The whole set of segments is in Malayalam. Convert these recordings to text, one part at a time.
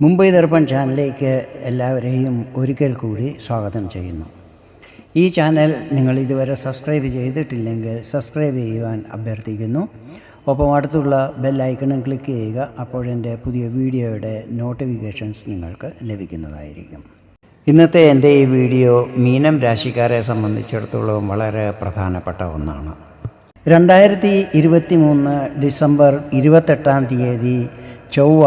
മുംബൈ ദർപ്പൺ ചാനലിലേക്ക് എല്ലാവരെയും ഒരിക്കൽ കൂടി സ്വാഗതം ചെയ്യുന്നു. ഈ ചാനൽ നിങ്ങൾ ഇതുവരെ സബ്സ്ക്രൈബ് ചെയ്തിട്ടില്ലെങ്കിൽ സബ്സ്ക്രൈബ് ചെയ്യുവാൻ അഭ്യർത്ഥിക്കുന്നു. ഒപ്പം അടുത്തുള്ള ബെല്ലൈക്കണും ക്ലിക്ക് ചെയ്യുക അപ്പോഴെന്റെ പുതിയ വീഡിയോയുടെ നോട്ടിഫിക്കേഷൻസ് നിങ്ങൾക്ക് ലഭിക്കുന്നതായിരിക്കും. ഇന്നത്തെ എന്റെ ഈ വീഡിയോ മീനം രാശിക്കാരെ സംബന്ധിച്ചിടത്തോളം വളരെ പ്രധാനപ്പെട്ട ഒന്നാണ്. രണ്ടായിരത്തി ഇരുപത്തി മൂന്ന് ഡിസംബർ ഇരുപത്തെട്ടാം തീയതി ചൊവ്വ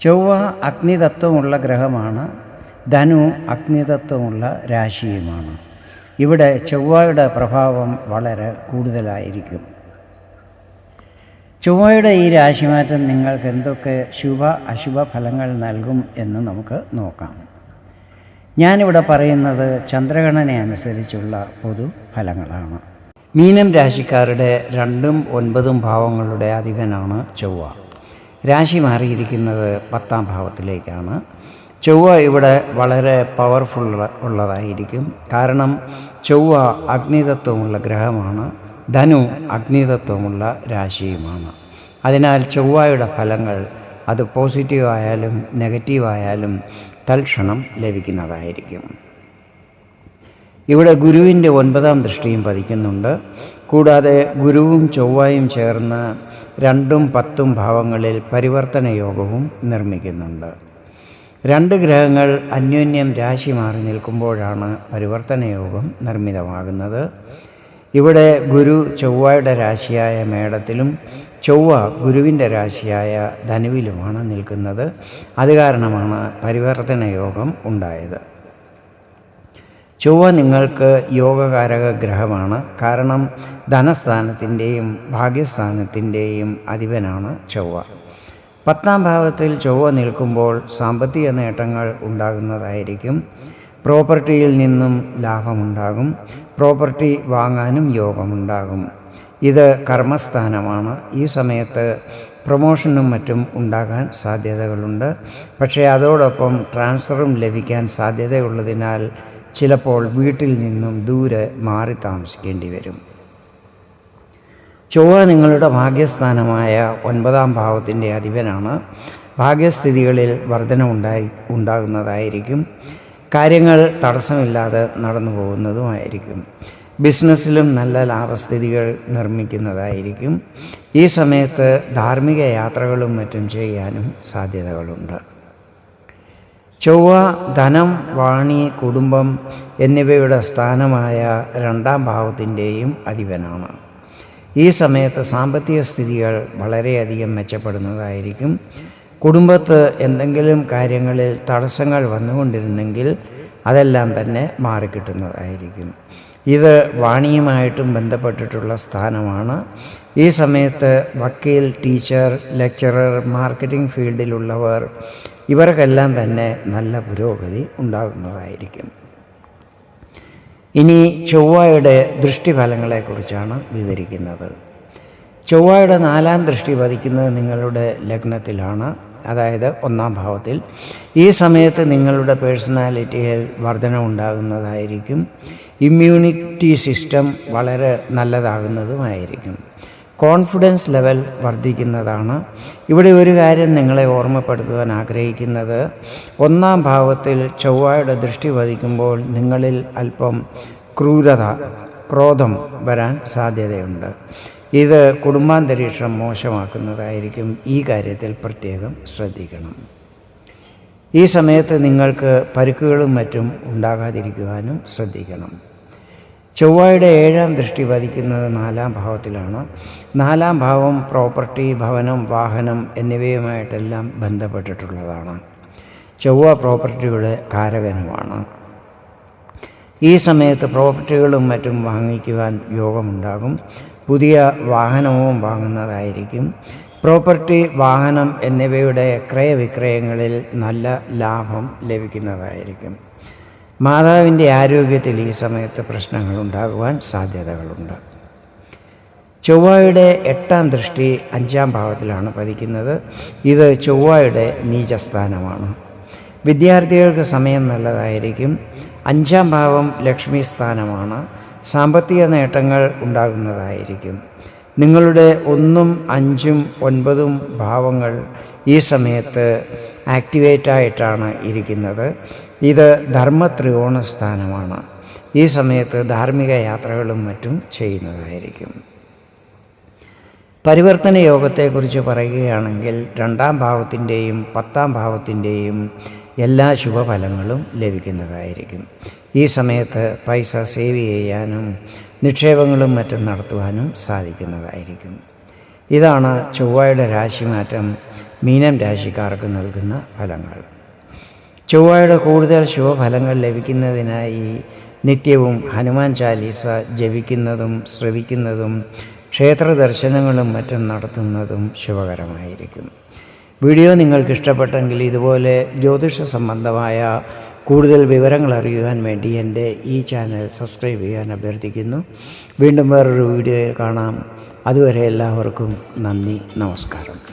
ചൊവ്വ അഗ്നിതത്വമുള്ള ഗ്രഹമാണ് ധനു അഗ്നിതത്വമുള്ള രാശിയുമാണ്. ഇവിടെ ചൊവ്വയുടെ പ്രഭാവം വളരെ കൂടുതലായിരിക്കും. ചൊവ്വയുടെ ഈ രാശിമാറ്റം നിങ്ങൾക്ക് എന്തൊക്കെ ശുഭ അശുഭ ഫലങ്ങൾ നൽകും എന്ന് നമുക്ക് നോക്കാം. ഞാനിവിടെ പറയുന്നത് ചന്ദ്രഗണന അനുസരിച്ചുള്ള പൊതു ഫലങ്ങളാണ്. മീനം രാശിക്കാരുടെ രണ്ടും ഒൻപതും ഭാവങ്ങളുടെ അധിപനാണ് ചൊവ്വ. രാശി മാറിയിരിക്കുന്നത് പത്താം ഭാവത്തിലേക്കാണ്. ചൊവ്വ ഇവിടെ വളരെ പവർഫുൾ ഉള്ളതായിരിക്കും. കാരണം ചൊവ്വ അഗ്നിതത്വമുള്ള ഗ്രഹമാണ്. ധനു അഗ്നിതത്വമുള്ള രാശിയുമാണ്. അതിനാൽ ചൊവ്വയുടെ ഫലങ്ങൾ അത് പോസിറ്റീവായാലും നെഗറ്റീവായാലും തൽക്ഷണം ലഭിക്കുന്നതായിരിക്കും. ഇവിടെ ഗുരുവിന്റെ ഒൻപതാം ദൃഷ്ടിയും പതിക്കുന്നുണ്ട്. കൂടാതെ ഗുരുവും ചൊവ്വായും ചേർന്ന് രണ്ടും പത്തും ഭാവങ്ങളിൽ പരിവർത്തന യോഗവും നിർമ്മിക്കുന്നുണ്ട്. രണ്ട് ഗ്രഹങ്ങൾ അന്യോന്യം രാശി മാറി നിൽക്കുമ്പോഴാണ് പരിവർത്തന യോഗം നിർമ്മിതമാകുന്നത്. ഇവിടെ ഗുരു ചൊവ്വയുടെ രാശിയായ മേടത്തിലും ചൊവ്വ ഗുരുവിന്റെ രാശിയായ ധനുവിലുമാണ് നിൽക്കുന്നത്. അത് കാരണമാണ് പരിവർത്തന യോഗം ഉണ്ടായത്. ചൊവ്വ നിങ്ങൾക്ക് യോഗകാരക ഗ്രഹമാണ്. കാരണം ധനസ്ഥാനത്തിന്റെയും ഭാഗ്യസ്ഥാനത്തിന്റെയും അധിപനാണ് ചൊവ്വ. പത്താം ഭാവത്തിൽ ചൊവ്വ നിൽക്കുമ്പോൾ സാമ്പത്തിക നേട്ടങ്ങൾ ഉണ്ടാകുന്നതായിരിക്കും. പ്രോപ്പർട്ടിയിൽ നിന്നും ലാഭമുണ്ടാകും. പ്രോപ്പർട്ടി വാങ്ങാനും യോഗമുണ്ടാകും. ഇത് കർമ്മസ്ഥാനമാണ്. ഈ സമയത്ത് പ്രൊമോഷനും മറ്റും ഉണ്ടാകാൻ സാധ്യതകളുണ്ട്. പക്ഷേ അതോടൊപ്പം ട്രാൻസ്ഫറും ലഭിക്കാൻ സാധ്യതയുള്ളതിനാൽ ചിലപ്പോൾ വീട്ടിൽ നിന്നും ദൂരെ മാറി താമസിക്കേണ്ടി വരും. ചൊവ്വ നിങ്ങളുടെ ഭാഗ്യസ്ഥാനമായ ഒൻപതാം ഭാവത്തിന്റെ അധിപനാണ്. ഭാഗ്യസ്ഥിതികളിൽ വർധന ഉണ്ടായി ഉണ്ടാകുന്നതായിരിക്കും. കാര്യങ്ങൾ തടസ്സമില്ലാതെ നടന്നു പോകുന്നതുമായിരിക്കും. ബിസിനസ്സിലും നല്ല ലാഭസ്ഥിതികൾ നിർമ്മിക്കുന്നതായിരിക്കും. ഈ സമയത്ത് ധാർമ്മിക യാത്രകളും മറ്റും ചെയ്യാനും സാധ്യതകളുണ്ട്. ചൊവ്വ ധനം വാണി കുടുംബം എന്നിവയുടെ സ്ഥാനമായ രണ്ടാം ഭാവത്തിന്റെയും അധിപനാണ്. ഈ സമയത്ത് സാമ്പത്തിക സ്ഥിതികൾ വളരെയധികം മെച്ചപ്പെടുന്നതായിരിക്കും. കുടുംബത്ത് എന്തെങ്കിലും കാര്യങ്ങളിൽ തടസ്സങ്ങൾ വന്നുകൊണ്ടിരുന്നെങ്കിൽ അതെല്ലാം തന്നെ മാറിക്കിട്ടുന്നതായിരിക്കും. ഇത് വാണിയുമായിട്ടും ബന്ധപ്പെട്ടിട്ടുള്ള സ്ഥാനമാണ്. ഈ സമയത്ത് വക്കീൽ ടീച്ചർ ലെക്ചറർ മാർക്കറ്റിംഗ് ഫീൽഡിലുള്ളവർ ഇവർക്കെല്ലാം തന്നെ നല്ല പുരോഗതി ഉണ്ടാകുന്നതായിരിക്കും. ഇനി ചൊവ്വയുടെ ദൃഷ്ടിഫലങ്ങളെക്കുറിച്ചാണ് വിവരിക്കുന്നത്. ചൊവ്വയുടെ നാലാം ദൃഷ്ടി പതിക്കുന്നത് നിങ്ങളുടെ ലഗ്നത്തിലാണ്. അതായത് ഒന്നാം ഭാവത്തിൽ ഈ സമയത്ത് നിങ്ങളുടെ പേഴ്സണാലിറ്റിയിൽ വർധന ഉണ്ടാകുന്നതായിരിക്കും. ഇമ്മ്യൂണിറ്റി സിസ്റ്റം വളരെ നല്ലതാകുന്നതുമായിരിക്കും. Confidence level വർദ്ധിക്കുന്നതാണ്. ഇവിടെ ഒരു കാര്യം നിങ്ങളെ ഓർമ്മപ്പെടുത്തുവാൻ ആഗ്രഹിക്കുന്നത്. ഒന്നാം ഭാവത്തിൽ ചൊവ്വയുടെ ദൃഷ്ടി വധിക്കുമ്പോൾ നിങ്ങളിൽ അല്പം ക്രൂരത ക്രോധം വരാൻ സാധ്യതയുണ്ട്. ഇത് കുടുംബാന്തരീക്ഷം മോശമാക്കുന്നതായിരിക്കും ഈ കാര്യത്തിൽ പ്രത്യേകം ശ്രദ്ധിക്കണം. ഈ സമയത്ത് നിങ്ങൾക്ക് പരുക്കുകളും മറ്റും ഉണ്ടാകാതിരിക്കുവാനും ശ്രദ്ധിക്കണം. ചൊവ്വയുടെ ഏഴാം ദൃഷ്ടി പതിക്കുന്നത് നാലാം ഭാവത്തിലാണ്. നാലാം ഭാവം പ്രോപ്പർട്ടി ഭവനം വാഹനം എന്നിവയുമായിട്ടെല്ലാം ബന്ധപ്പെട്ടിട്ടുള്ളതാണ്. ചൊവ്വ പ്രോപ്പർട്ടിയുടെ കാരകനുമാണ്. ഈ സമയത്ത് പ്രോപ്പർട്ടികളും മറ്റും വാങ്ങിക്കുവാൻ യോഗമുണ്ടാകും. പുതിയ വാഹനവും വാങ്ങുന്നതായിരിക്കും. പ്രോപ്പർട്ടി വാഹനം എന്നിവയുടെ ക്രയവിക്രയങ്ങളിൽ നല്ല ലാഭം ലഭിക്കുന്നതായിരിക്കും. മാതാവിന്റെ ആരോഗ്യത്തിൽ ഈ സമയത്ത് പ്രശ്നങ്ങൾ ഉണ്ടാകുവാൻ സാധ്യതകളുണ്ട്. ചൊവ്വയുടെ എട്ടാം ദൃഷ്ടി അഞ്ചാം ഭാവത്തിലാണ് പതിക്കുന്നത്. ഇത് ചൊവ്വയുടെ നീചസ്ഥാനമാണ്. വിദ്യാർത്ഥികൾക്ക് സമയം നല്ലതായിരിക്കും. അഞ്ചാം ഭാവം ലക്ഷ്മി സ്ഥാനമാണ് സാമ്പത്തിക നേട്ടങ്ങൾ ഉണ്ടാകുന്നതായിരിക്കും. നിങ്ങളുടെ ഒന്നും അഞ്ചും ഒൻപതും ഭാവങ്ങൾ ഈ സമയത്ത് ആക്ടിവേറ്റ് ആയിട്ടാണ് ഇരിക്കുന്നത്. ഇത് ധർമ്മ ത്രികോണ സ്ഥാനമാണ് ഈ സമയത്ത് ധാർമ്മിക യാത്രകളും മറ്റും ചെയ്യുന്നതായിരിക്കും. പരിവർത്തന യോഗത്തെക്കുറിച്ച് പറയുകയാണെങ്കിൽ രണ്ടാം ഭാവത്തിന്റെയും പത്താം ഭാവത്തിന്റെയും എല്ലാ ശുഭഫലങ്ങളും ലഭിക്കുന്നതായിരിക്കും. ഈ സമയത്ത് പൈസ സേവ് ചെയ്യാനും നിക്ഷേപങ്ങളും മറ്റും നടത്തുവാനും സാധിക്കുന്നതായിരിക്കും. ഇതാണ് ചൊവ്വയുടെ രാശിമാറ്റം മീനം രാശിക്കാർക്ക് നൽകുന്ന ഫലങ്ങൾ. ചൊവ്വയുടെ കൂടുതൽ ശുഭഫലങ്ങൾ ലഭിക്കുന്നതിനായി നിത്യവും ഹനുമാൻ ചാലീസ ജപിക്കുന്നതും ശ്രവിക്കുന്നതും ക്ഷേത്ര ദർശനങ്ങളും മറ്റും നടത്തുന്നതും ശുഭകരമായിരിക്കും വീഡിയോ നിങ്ങൾക്ക് ഇഷ്ടപ്പെട്ടെങ്കിൽ ഇതുപോലെ ജ്യോതിഷ സംബന്ധമായ കൂടുതൽ വിവരങ്ങൾ അറിയുവാൻ വേണ്ടി എന്റെ ഈ ചാനൽ സബ്സ്ക്രൈബ് ചെയ്യാൻ അഭ്യർത്ഥിക്കുന്നു. വീണ്ടും വേറൊരു വീഡിയോയിൽ കാണാം. അതുവരെ എല്ലാവർക്കും നന്ദി നമസ്കാരം.